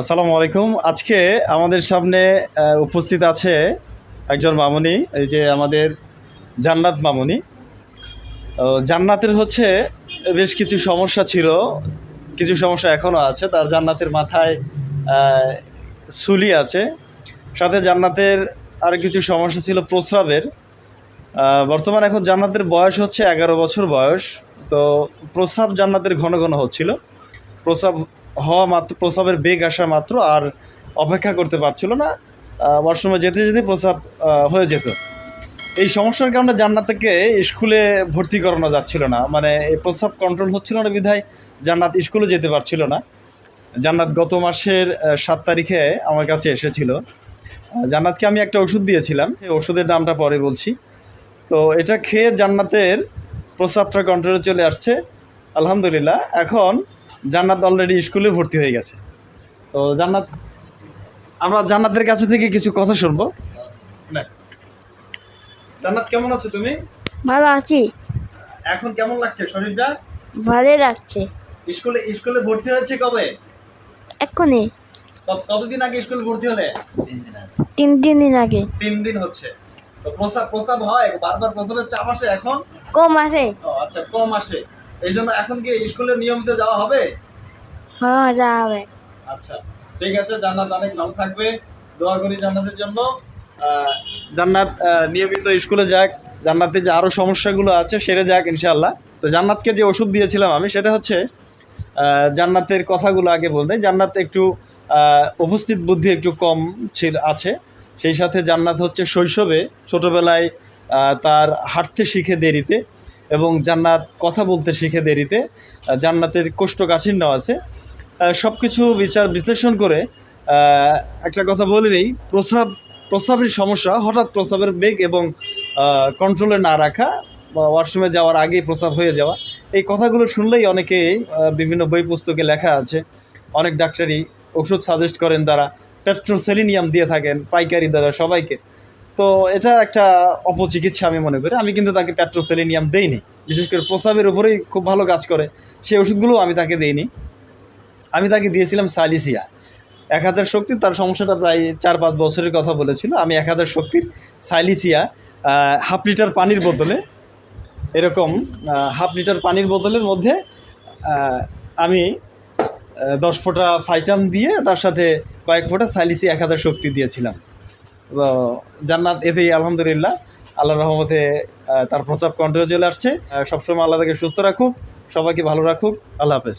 আসসালামু আলাইকুম। আজকে আমাদের সামনে উপস্থিত আছে একজন মামুনি, এই যে আমাদের জান্নাত মামুনি। জান্নাতের হচ্ছে বেশ কিছু সমস্যা ছিল, কিছু সমস্যা এখনও আছে। তার জান্নাতের মাথায় সুলি আছে। সাথে জান্নাতের আর কিছু সমস্যা ছিল প্রস্রাবের। বর্তমান এখন জান্নাতের বয়স হচ্ছে এগারো বছর বয়স। তো প্রস্রাব জান্নাতের ঘন ঘন হচ্ছিল। প্রস্রাব হওয়া মাত্র, প্রস্রাবের বেগ আসা মাত্র আর অপেক্ষা করতে পারছিল না। ওয়াশরুমে যেতে যেতে প্রস্রাব হয়ে যেত। এই সমস্যার কারণে জান্নাতকে স্কুলে ভর্তি করানো যাচ্ছিল না। মানে এই প্রস্রাব কন্ট্রোল হচ্ছিল না বিধায় জান্নাত স্কুলে যেতে পারছিল না। জান্নাত গত মাসের সাত তারিখে আমার কাছে এসেছিল। জান্নাতকে আমি একটা ওষুধ দিয়েছিলাম। এই ওষুধের নামটা পরে বলছি। তো এটা খেয়ে জান্নাতের প্রস্রাবটা কন্ট্রোলে চলে আসছে। আলহামদুলিল্লাহ। এখন জান্নাত অলরেডি স্কুলে ভর্তি হয়ে গেছে। তো জান্নাত আমরা জান্নাতের কাছে থেকে কিছু কথা শুনব। জান্নাত কেমন আছো তুমি? ভালো আছি। এখন কেমন লাগছে শরীরটা? ভালো লাগছে। স্কুলে স্কুলে ভর্তি হয়েছে কবে? এক্ষুনি। কত- কতদিন আগে স্কুলে ভর্তি হলে? তিন দিন তিন দিন আগে। তিন দিন হচ্ছে। তো প্রসাব প্রসাব হয়? বারবার প্রসাবের চাপ আসে এখন? কম আসে। ও, আচ্ছা কম আসে। এই জন্য এখন কি স্কুলে নিয়মিত যাওয়া হবে? হ্যাঁ যা হবে। আচ্ছা ঠিক আছে জান্নাত অনেক ভালো থাকবে। দোয়া করি জান্নাতের জন্য। জান্নাত নিয়মিত স্কুলে যাক। জান্নাতের যে আরও সমস্যাগুলো আছে সেরে যাক ইনশাআল্লাহ। তো জান্নাতকে যে ওষুধ দিয়েছিলাম আমি সেটা হচ্ছে জান্নাতের কথাগুলো আগে বলতে জান্নাত একটু উপস্থিত বুদ্ধি একটু কম ছিল আছে। সেই সাথে জান্নাত হচ্ছে শৈশবে ছোটোবেলায় তার হাঁটতে শিখে দেরিতে এবং জান্নাত কথা বলতে শিখে দেরিতে জান্নাতের কোষ্ঠকাঠিন্য আছে। সব কিছু বিচার বিশ্লেষণ করে একটা কথা বলে নেই প্রস্রাব প্রস্রাবের সমস্যা হঠাৎ প্রস্রাবের বেগ এবং কন্ট্রোলে না রাখা ওয়াশরুমে যাওয়ার আগেই প্রস্রাব হয়ে যাওয়া এই কথাগুলো শুনলেই অনেকেই আহ, বিভিন্ন বই পুস্তকে লেখা আছে। অনেক ডাক্তারই ওষুধ সাজেস্ট করেন তারা পেট্রোসেলিনিয়াম দিয়ে থাকেন পাইকারি দ্বারা সবাইকে। তো এটা একটা অপচিকিৎসা আমি মনে করি। আমি কিন্তু তাকে পেট্রোসেলিনিয়াম দেইনি। বিশেষ করে প্রস্রাবের উপরেই খুব ভালো কাজ করে। সেই ওষুধগুলো আমি তাকে দেইনি। আমি তাকে দিয়েছিলাম সালিসিয়া। এক হাজার শক্তির তার সমস্যাটা প্রায় চার পাঁচ বছরের কথা বলেছিল। আমি এক হাজার শক্তির সাইলিসিয়া হাফ লিটার পানির বোতলে এরকম হাফ লিটার পানির বোতলের মধ্যে আমি দশ ফোঁটা ফাইটাম দিয়ে তার সাথে কয়েক ফোঁটা সাইলিসি এক হাজার শক্তি দিয়েছিলাম। জান্নাত এতেই আলহামদুলিল্লাহ। আল্লাহর রহমতে তার প্রস্তাব কন্ট্রোল চলে আসছে। সবসময় আল্লাহ তাকে সুস্থ রাখুক, সবাইকে ভালো রাখুক। আল্লাহ হাফেজ।